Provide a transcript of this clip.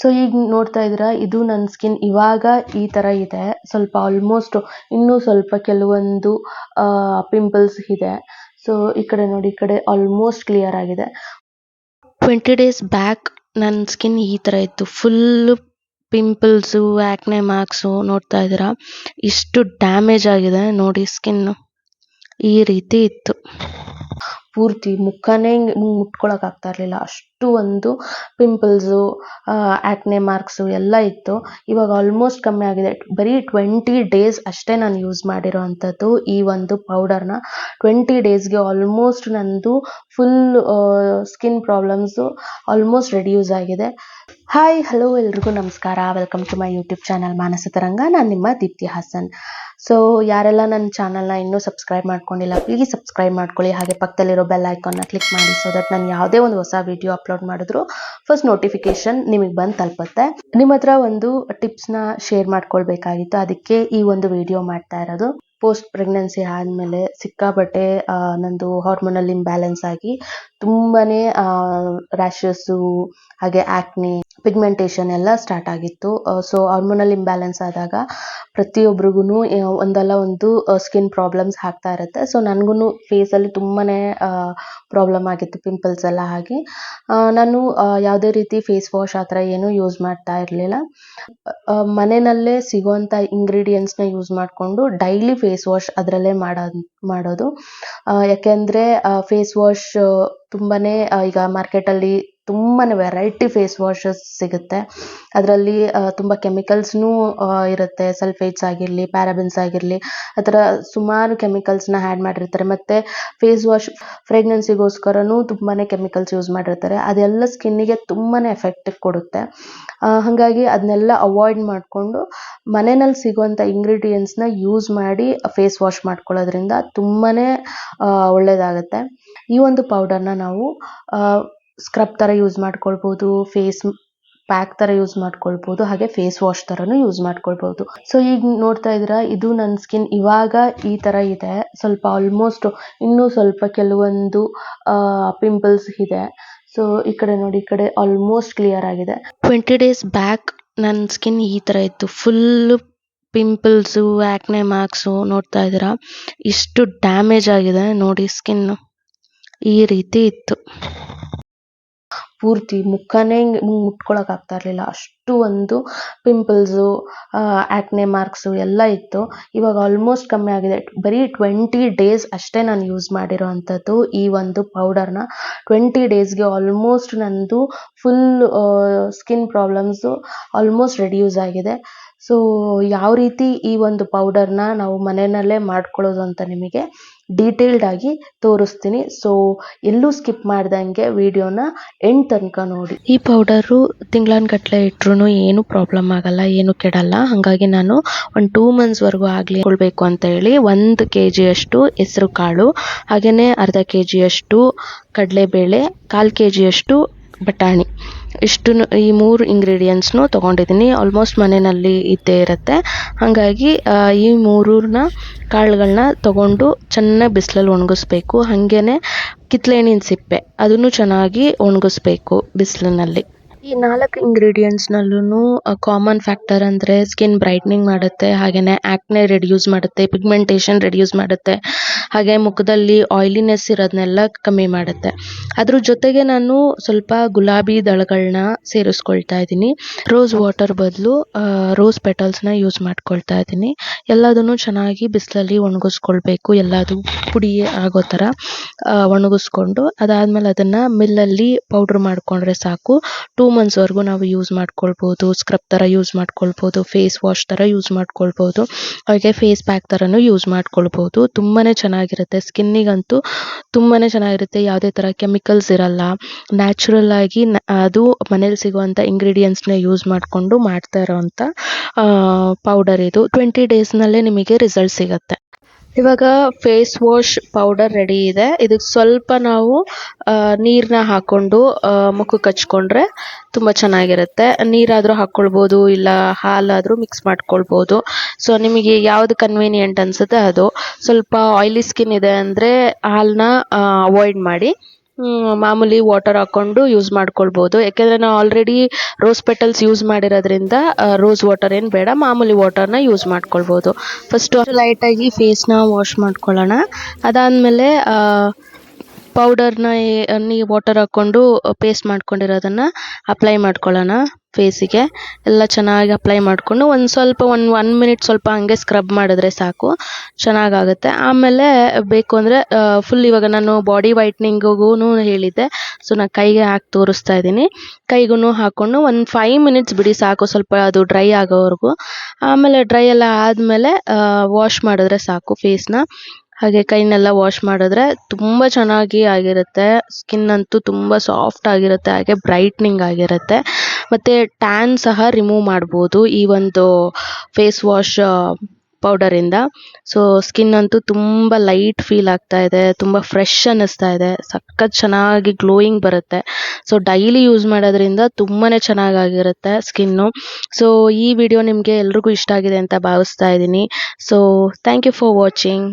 So ಈಗ ನೋಡ್ತಾ ಇದ್ದೀರಾ, ಇದು ನನ್ನ ಸ್ಕಿನ್ ಇವಾಗ ಈ ಥರ ಇದೆ. ಸ್ವಲ್ಪ ಆಲ್ಮೋಸ್ಟ್ ಇನ್ನೂ ಸ್ವಲ್ಪ ಕೆಲವೊಂದು ಪಿಂಪಲ್ಸ್ ಇದೆ. ಸೊ ಈ ಕಡೆ ನೋಡಿ, ಈ ಕಡೆ ಆಲ್ಮೋಸ್ಟ್ ಕ್ಲಿಯರ್ ಆಗಿದೆ. ಟ್ವೆಂಟಿ ಡೇಸ್ ಬ್ಯಾಕ್ ನನ್ನ ಸ್ಕಿನ್ ಈ ಥರ ಇತ್ತು. ಫುಲ್ಲು ಪಿಂಪಲ್ಸು ಆ್ಯಕ್ನೆ ಮಾರ್ಕ್ಸು ನೋಡ್ತಾ ಇದ್ದೀರಾ. ಇಷ್ಟು ಡ್ಯಾಮೇಜ್ ಆಗಿದೆ ನೋಡಿ ಸ್ಕಿನ್ನು ಈ ರೀತಿ ಇತ್ತು. ಪೂರ್ತಿ ಮುಖನೇ ಮುಟ್ಕೊಳಕ್ ಆಗ್ತಾ ಇರಲಿಲ್ಲ. ಅಷ್ಟು ಒಂದು ಪಿಂಪಲ್ಸು ಆ್ಯಕ್ನೆ ಮಾರ್ಕ್ಸು ಎಲ್ಲ ಇತ್ತು. ಇವಾಗ ಆಲ್ಮೋಸ್ಟ್ ಕಮ್ಮಿ ಆಗಿದೆ. ಬರೀ ಟ್ವೆಂಟಿ ಡೇಸ್ ಅಷ್ಟೇ ನಾನು ಯೂಸ್ ಮಾಡಿರೋ ಅಂಥದ್ದು ಈ ಒಂದು ಪೌಡರ್ನ ಟ್ವೆಂಟಿ ಡೇಸ್ಗೆ ಆಲ್ಮೋಸ್ಟ್ ನಂದು full skin problems almost reduce ಆಗಿದೆ. ಹಾಯ್ ಹಲೋ ಎಲ್ರಿಗೂ ನಮಸ್ಕಾರ. Welcome to my YouTube channel Manasa Taranga ನಾನು ನಿಮ್ಮ ದೀಪ್ತಿ ಹಾಸನ್. ಸೊ ಯಾರೆಲ್ಲ ನನ್ನ ಚಾನಲ್ನ ಇನ್ನೂ ಸಬ್ಸ್ಕ್ರೈಬ್ ಮಾಡ್ಕೊಂಡಿಲ್ಲ ಪ್ಲೀಸ್ ಸಬ್ಸ್ಕ್ರೈಬ್ ಮಾಡ್ಕೊಳ್ಳಿ. ಹಾಗೆ ಪಕ್ಕದಲ್ಲಿರೋ ಬೆಲ್ ಐಕಾನ್ನ ಕ್ಲಿಕ್ ಮಾಡಿ ಸೊ ದಟ್ ನಾನು ಯಾವುದೇ ಒಂದು ಹೊಸ ವಿಡಿಯೋ ಅಪ್ಲೋಡ್ ಮಾಡಿದ್ರು ಫಸ್ಟ್ ನೋಟಿಫಿಕೇಶನ್ ನಿಮಗೆ ಬಂದು ತಲುಪುತ್ತೆ. ನಿಮ್ಮ ಹತ್ರ ಒಂದು ಟಿಪ್ಸ್ನ ಶೇರ್ ಮಾಡ್ಕೊಳ್ಬೇಕಾಗಿತ್ತು. ಅದಕ್ಕೆ ಈ ಒಂದು ವಿಡಿಯೋ ಮಾಡ್ತಾ ಇರೋದು. ಪೋಸ್ಟ್ ಪ್ರೆಗ್ನೆನ್ಸಿ ಆದ್ಮೇಲೆ ಸಿಕ್ಕಾಪಟ್ಟೆ ಆ, ನಂದು ಹಾರ್ಮೋನಲ್ ಇಂಬ್ಯಾಲೆನ್ಸ್ ಆಗಿ ತುಂಬಾನೇ ರ್ಯಾಷಸ್ಸು ಹಾಗೆ ಆ್ಯಕ್ನೆ ಪಿಗ್ಮೆಂಟೇಷನ್ ಎಲ್ಲ ಸ್ಟಾರ್ಟ್ ಆಗಿತ್ತು. ಸೊ ಹಾರ್ಮೋನಲ್ ಇಂಬ್ಯಾಲೆನ್ಸ್ ಆದಾಗ ಪ್ರತಿಯೊಬ್ರಿಗೂ ಒಂದಲ್ಲ ಒಂದು ಸ್ಕಿನ್ ಪ್ರಾಬ್ಲಮ್ಸ್ ಆಗ್ತಾ ಇರುತ್ತೆ. ಸೊ ನನಗೂ ಫೇಸಲ್ಲಿ ತುಂಬಾ ಪ್ರಾಬ್ಲಮ್ ಆಗಿತ್ತು ಪಿಂಪಲ್ಸ್ ಎಲ್ಲ ಆಗಿ. ನಾನು ಯಾವುದೇ ರೀತಿ ಫೇಸ್ ವಾಶ್ ಆ ಥರ ಏನೂ ಯೂಸ್ ಮಾಡ್ತಾ ಇರಲಿಲ್ಲ. ಮನೆಯಲ್ಲೇ ಸಿಗೋವಂಥ ಇಂಗ್ರೀಡಿಯೆಂಟ್ಸ್ನ ಯೂಸ್ ಮಾಡಿಕೊಂಡು ಡೈಲಿ ಫೇಸ್ ವಾಶ್ ಅದರಲ್ಲೇ ಮಾಡೋ, ಮಾಡೋದು. ಯಾಕೆಂದರೆ ಫೇಸ್ ವಾಶ್ ತುಂಬಾ ಈಗ ಮಾರ್ಕೆಟಲ್ಲಿ ತುಂಬಾ ವೆರೈಟಿ ಫೇಸ್ ವಾಶಸ್ ಸಿಗುತ್ತೆ. ಅದರಲ್ಲಿ ತುಂಬ ಕೆಮಿಕಲ್ಸ್ನೂ ಇರುತ್ತೆ. ಸಲ್ಫೇಟ್ಸ್ ಆಗಿರಲಿ ಪ್ಯಾರಾಬಿನ್ಸ್ ಆಗಿರಲಿ, ಆ ಥರ ಸುಮಾರು ಕೆಮಿಕಲ್ಸ್ನ ಆ್ಯಡ್ ಮಾಡಿರ್ತಾರೆ. ಮತ್ತು ಫೇಸ್ ವಾಶ್ ಫ್ರೆಗ್ನೆನ್ಸಿಗೋಸ್ಕರನೂ ತುಂಬಾ ಕೆಮಿಕಲ್ಸ್ ಯೂಸ್ ಮಾಡಿರ್ತಾರೆ. ಅದೆಲ್ಲ ಸ್ಕಿನ್ನಿಗೆ ತುಂಬಾ ಎಫೆಕ್ಟ್ ಕೊಡುತ್ತೆ. ಹಾಗಾಗಿ ಅದನ್ನೆಲ್ಲ ಅವಾಯ್ಡ್ ಮಾಡಿಕೊಂಡು ಮನೆಯಲ್ಲಿ ಸಿಗುವಂಥ ಇಂಗ್ರೀಡಿಯೆಂಟ್ಸ್ನ ಯೂಸ್ ಮಾಡಿ ಫೇಸ್ ವಾಶ್ ಮಾಡ್ಕೊಳ್ಳೋದ್ರಿಂದ ತುಂಬಾ ಒಳ್ಳೆಯದಾಗುತ್ತೆ ಈ ಒಂದು ಪೌಡರ್ನ ನಾವು ಸ್ಕ್ರಬ್ ತರ ಯೂಸ್ ಮಾಡ್ಕೊಳ್ಬಹುದು ಫೇಸ್ ಪ್ಯಾಕ್ ತರ ಯೂಸ್ ಮಾಡ್ಕೊಳ್ಬಹುದು ಹಾಗೆ ಫೇಸ್ ವಾಶ್ ಥರನೂ ಯೂಸ್ ಮಾಡ್ಕೊಳ್ಬಹುದು ಸೊ ಈಗ ನೋಡ್ತಾ ಇದ್ದೀರಾ, ಇದು ನನ್ನ ಸ್ಕಿನ್ ಇವಾಗ ಈ ತರ ಇದೆ. ಸ್ವಲ್ಪ ಆಲ್ಮೋಸ್ಟ್ ಇನ್ನೂ ಸ್ವಲ್ಪ ಕೆಲವೊಂದು ಪಿಂಪಲ್ಸ್ ಇದೆ. ಸೊ ಈ ಕಡೆ ನೋಡಿ, ಈ ಕಡೆ ಆಲ್ಮೋಸ್ಟ್ ಕ್ಲಿಯರ್ ಆಗಿದೆ. ಟ್ವೆಂಟಿ ಡೇಸ್ ಬ್ಯಾಕ್ ನನ್ನ ಸ್ಕಿನ್ ಈ ತರ ಇತ್ತು. ಫುಲ್ ಪಿಂಪಲ್ಸು ಆ್ಯಕ್ನೆ ಮಾರ್ಕ್ಸು ನೋಡ್ತಾ ಇದ್ದೀರಾ. ಇಷ್ಟು ಡ್ಯಾಮೇಜ್ ಆಗಿದೆ ನೋಡಿ ಸ್ಕಿನ್ ಈ ರೀತಿ ಇತ್ತು. ಪೂರ್ತಿ ಮುಖನೇ ಮುಟ್ಕೊಳಕ್ ಆಗ್ತಾ ಇರಲಿಲ್ಲ. ಅಷ್ಟು ಒಂದು ಪಿಂಪಲ್ಸು ಆ್ಯಕ್ನೆ ಮಾರ್ಕ್ಸು ಎಲ್ಲ ಇತ್ತು. ಇವಾಗ ಆಲ್ಮೋಸ್ಟ್ ಕಮ್ಮಿ ಆಗಿದೆ. ಬರೀ ಟ್ವೆಂಟಿ ಡೇಸ್ ಅಷ್ಟೇ ನಾನು ಯೂಸ್ ಮಾಡಿರೋ ಅಂಥದ್ದು ಈ ಒಂದು ಪೌಡರ್ನ ಟ್ವೆಂಟಿ ಡೇಸ್ಗೆ ಆಲ್ಮೋಸ್ಟ್ ನಂದು full skin problems almost reduce ಆಗಿದೆ. ಸೊ ಯಾವ ರೀತಿ ಈ ಒಂದು ಪೌಡರ್ನ ನಾವು ಮನೆಯಲ್ಲೇ ಮಾಡ್ಕೊಳ್ಳೋದು ಅಂತ ನಿಮಗೆ ಡೀಟೇಲ್ಡ್ ಆಗಿ ತೋರಿಸ್ತೀನಿ. ಸೊ ಎಲ್ಲೂ ಸ್ಕಿಪ್ ಮಾಡ್ದಂಗೆ ವಿಡಿಯೋನ ಎಂಡ್ ತನಕ ನೋಡಿ. ಈ ಪೌಡರು ತಿಂಗಳಾನ್ಗಟ್ಲೆ ಇಟ್ರು ಏನು ಪ್ರಾಬ್ಲಮ್ ಆಗಲ್ಲ, ಏನು ಕೆಡಲ್ಲ. ಹಾಗಾಗಿ ನಾನು ಒಂದು ಟೂ ಮಂತ್ಸ್ವರೆಗೂ ಆಗಲಿ ಕೊಡಬೇಕು ಅಂತ ಹೇಳಿ ಒಂದು ಕೆ ಜಿಯಷ್ಟು ಹೆಸರು ಕಾಳು ಹಾಗೆಯೇ ಅರ್ಧ ಕೆ ಜಿಯಷ್ಟು ಕಡಲೆಬೇಳೆ, ಕಾಲು ಕೆ ಜಿಯಷ್ಟು ಬಟಾಣಿ. ಇಷ್ಟು ಈ ಮೂರು ಇಂಗ್ರೀಡಿಯೆಂಟ್ಸ್ನು ತೊಗೊಂಡಿದ್ದೀನಿ. ಆಲ್ಮೋಸ್ಟ್ ಮನೆಯಲ್ಲಿ ಇದ್ದೇ ಇರುತ್ತೆ. ಹಾಗಾಗಿ ಈ ಮೂರನ್ನ ಕಾಳುಗಳನ್ನ ತೊಗೊಂಡು ಚೆನ್ನಾಗಿ ಬಿಸಿಲಲ್ಲಿ ಒಣಗಿಸ್ಬೇಕು. ಹಾಗೇನೆ ಕಿತ್ಳೆಹಣ್ಣಿನ ಸಿಪ್ಪೆ, ಅದನ್ನು ಚೆನ್ನಾಗಿ ಒಣಗಿಸ್ಬೇಕು ಬಿಸಿಲಿನಲ್ಲಿ. ಈ ನಾಲ್ಕು ಇಂಗ್ರೀಡಿಯೆಂಟ್ಸ್ನಲ್ಲೂ ಕಾಮನ್ ಫ್ಯಾಕ್ಟರ್ ಅಂದರೆ ಸ್ಕಿನ್ ಬ್ರೈಟ್ನಿಂಗ್ ಮಾಡುತ್ತೆ ಹಾಗೆಯೇ ಆ್ಯಕ್ನೆ ರೆಡ್ಯೂಸ್ ಮಾಡುತ್ತೆ ಪಿಗ್ಮೆಂಟೇಷನ್ ರೆಡ್ಯೂಸ್ ಮಾಡುತ್ತೆ. ಹಾಗೆ ಮುಖದಲ್ಲಿ ಆಯಿಲಿನೆಸ್ ಇರೋದನ್ನೆಲ್ಲ ಕಮ್ಮಿ ಮಾಡುತ್ತೆ. ಅದ್ರ ಜೊತೆಗೆ ನಾನು ಸ್ವಲ್ಪ ಗುಲಾಬಿ ದಳಗಳನ್ನ ಸೇರಿಸ್ಕೊಳ್ತಾ ಇದ್ದೀನಿ. ರೋಸ್ ವಾಟರ್ ಬದಲು ರೋಸ್ ಪೆಟಲ್ಸ್ನ ಯೂಸ್ ಮಾಡ್ಕೊಳ್ತಾ ಇದ್ದೀನಿ. ಎಲ್ಲದನ್ನು ಚೆನ್ನಾಗಿ ಬಿಸಿಲಲ್ಲಿ ಒಣಗಿಸ್ಕೊಳ್ಬೇಕು. ಎಲ್ಲದು ಪುಡಿ ಆಗೋ ಥರ ಒಣಗಿಸ್ಕೊಂಡು ಅದಾದಮೇಲೆ ಅದನ್ನು ಮಿಲ್ಲಲ್ಲಿ ಪೌಡ್ರ್ ಮಾಡಿಕೊಂಡ್ರೆ ಸಾಕು. ಟೂ ಮಂತ್ಸ್ವರೆಗೂ ನಾವು ಯೂಸ್ ಮಾಡ್ಕೊಳ್ಬೋದು. ಸ್ಕ್ರಬ್ ಥರ ಯೂಸ್ ಮಾಡ್ಕೊಳ್ಬೋದು. ಫೇಸ್ ವಾಶ್ ಥರ ಯೂಸ್ ಮಾಡ್ಕೊಳ್ಬೋದು. ಹಾಗೆ ಫೇಸ್ ಪ್ಯಾಕ್ ಥರನೂ ಯೂಸ್ ಮಾಡ್ಕೊಳ್ಬೋದು. ತುಂಬಾ ಚೆನ್ನಾಗಿರುತ್ತೆ. ಸ್ಕಿನ್ನಿಗಂತೂ ತುಂಬಾನೇ ಚೆನ್ನಾಗಿರುತ್ತೆ. ಯಾವುದೇ ಥರ ಕೆಮಿಕಲ್ಸ್ ಇರಲ್ಲ. ನ್ಯಾಚುರಲ್ ಆಗಿ ಅದು ಮನೇಲಿ ಸಿಗುವಂಥ ಇಂಗ್ರೀಡಿಯೆಂಟ್ಸ್ನ ಯೂಸ್ ಮಾಡಿಕೊಂಡು ಮಾಡ್ತಾ ಇರೋವಂಥ ಪೌಡರ್ ಇದು. ಟ್ವೆಂಟಿ ಡೇಸ್ನಲ್ಲೇ ನಿಮಗೆ ರಿಸಲ್ಟ್ ಸಿಗುತ್ತೆ. ಇವಾಗ ಫೇಸ್ ವಾಶ್ ಪೌಡರ್ ರೆಡಿ ಇದೆ. ಇದಕ್ಕೆ ಸ್ವಲ್ಪ ನಾವು ನೀರನ್ನ ಹಾಕ್ಕೊಂಡು ಮುಖಕ್ಕೆ ಹಚ್ಕೊಂಡ್ರೆ ತುಂಬ ಚೆನ್ನಾಗಿರುತ್ತೆ. ನೀರಾದರೂ ಹಾಕ್ಕೊಳ್ಬೋದು ಇಲ್ಲ ಹಾಲಾದರೂ ಮಿಕ್ಸ್ ಮಾಡ್ಕೊಳ್ಬೋದು. ಸೊ ನಿಮಗೆ ಯಾವುದು ಕನ್ವೀನಿಯೆಂಟ್ ಅನಿಸುತ್ತೆ ಅದು. ಸ್ವಲ್ಪ ಆಯ್ಲಿ ಸ್ಕಿನ್ ಇದೆ ಅಂದರೆ ಹಾಲನ್ನ ಅವಾಯ್ಡ್ ಮಾಡಿ. ಮಾಮೂಲಿ ವಾಟರ್ ಹಾಕೊಂಡು ಯೂಸ್ ಮಾಡ್ಕೊಳ್ಬೋದು. ಯಾಕೆಂದರೆ ನಾವು ಆಲ್ರೆಡಿ ರೋಸ್ ಪೆಟಲ್ಸ್ ಯೂಸ್ ಮಾಡಿರೋದ್ರಿಂದ ರೋಸ್ ವಾಟರ್ ಏನು ಬೇಡ, ಮಾಮೂಲಿ ವಾಟರ್ನ ಯೂಸ್ ಮಾಡ್ಕೊಳ್ಬೋದು. ಫಸ್ಟು ಲೈಟಾಗಿ ಫೇಸ್ನ ವಾಶ್ ಮಾಡ್ಕೊಳ್ಳೋಣ. ಅದಾದಮೇಲೆ ಪೌಡರ್ನ ನೀ ವಾಟರ್ ಹಾಕ್ಕೊಂಡು ಪೇಸ್ಟ್ ಮಾಡ್ಕೊಂಡಿರೋದನ್ನು ಅಪ್ಲೈ ಮಾಡ್ಕೊಳ್ಳೋಣ. ಫೇಸಿಗೆ ಎಲ್ಲ ಚೆನ್ನಾಗಿ ಅಪ್ಲೈ ಮಾಡಿಕೊಂಡು ಒಂದು ಸ್ವಲ್ಪ ಒಂದು ಒನ್ ಮಿನಿಟ್ ಸ್ವಲ್ಪ ಹಂಗೆ ಸ್ಕ್ರಬ್ ಮಾಡಿದ್ರೆ ಸಾಕು, ಚೆನ್ನಾಗಾಗುತ್ತೆ. ಆಮೇಲೆ ಬೇಕು ಅಂದರೆ ಫುಲ್ ಇವಾಗ ನಾನು ಬಾಡಿ ವೈಟ್ನಿಂಗಿಗೂ ಹೇಳಿದ್ದೆ. ಸೊ ನಾನು ಕೈಗೆ ಹಾಕಿ ತೋರಿಸ್ತಾ ಇದ್ದೀನಿ. ಕೈಗೂ ಹಾಕ್ಕೊಂಡು ಒಂದು ಫೈವ್ ಮಿನಿಟ್ಸ್ ಬಿಡಿ ಸಾಕು, ಸ್ವಲ್ಪ ಅದು ಡ್ರೈ ಆಗೋವರೆಗೂ. ಆಮೇಲೆ ಡ್ರೈ ಎಲ್ಲ ಆದಮೇಲೆ ವಾಶ್ ಮಾಡಿದ್ರೆ ಸಾಕು ಫೇಸ್ನ ಹಾಗೆ ಕೈನೆಲ್ಲ ವಾಶ್ ಮಾಡಿದ್ರೆ ತುಂಬ ಚೆನ್ನಾಗಿ ಆಗಿರುತ್ತೆ. ಸ್ಕಿನ್ ಅಂತೂ ತುಂಬ ಸಾಫ್ಟ್ ಆಗಿರುತ್ತೆ, ಹಾಗೆ ಬ್ರೈಟ್ನಿಂಗ್ ಆಗಿರುತ್ತೆ. ಮತ್ತು ಟ್ಯಾನ್ ಸಹ ರಿಮೂವ್ ಮಾಡ್ಬೋದು ಈ ಒಂದು ಫೇಸ್ ವಾಶ್ ಪೌಡರಿಂದ ಸೊ ಸ್ಕಿನ್ ಅಂತೂ ತುಂಬ ಲೈಟ್ ಫೀಲ್ ಆಗ್ತಾ ಇದೆ, ತುಂಬ ಫ್ರೆಶ್ ಅನ್ನಿಸ್ತಾ ಇದೆ. ಸಖತ್ ಚೆನ್ನಾಗಿ ಗ್ಲೋಯಿಂಗ್ ಬರುತ್ತೆ. ಸೊ ಡೈಲಿ ಯೂಸ್ ಮಾಡೋದ್ರಿಂದ ತುಂಬಾ ಚೆನ್ನಾಗಾಗಿರುತ್ತೆ ಸ್ಕಿನ್ನು ಸೊ ಈ ವಿಡಿಯೋ ನಿಮಗೆ ಎಲ್ರಿಗೂ ಇಷ್ಟ ಆಗಿದೆ ಅಂತ ಭಾವಿಸ್ತಾ ಇದ್ದೀನಿ. So thank you for watching